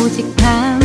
오직 한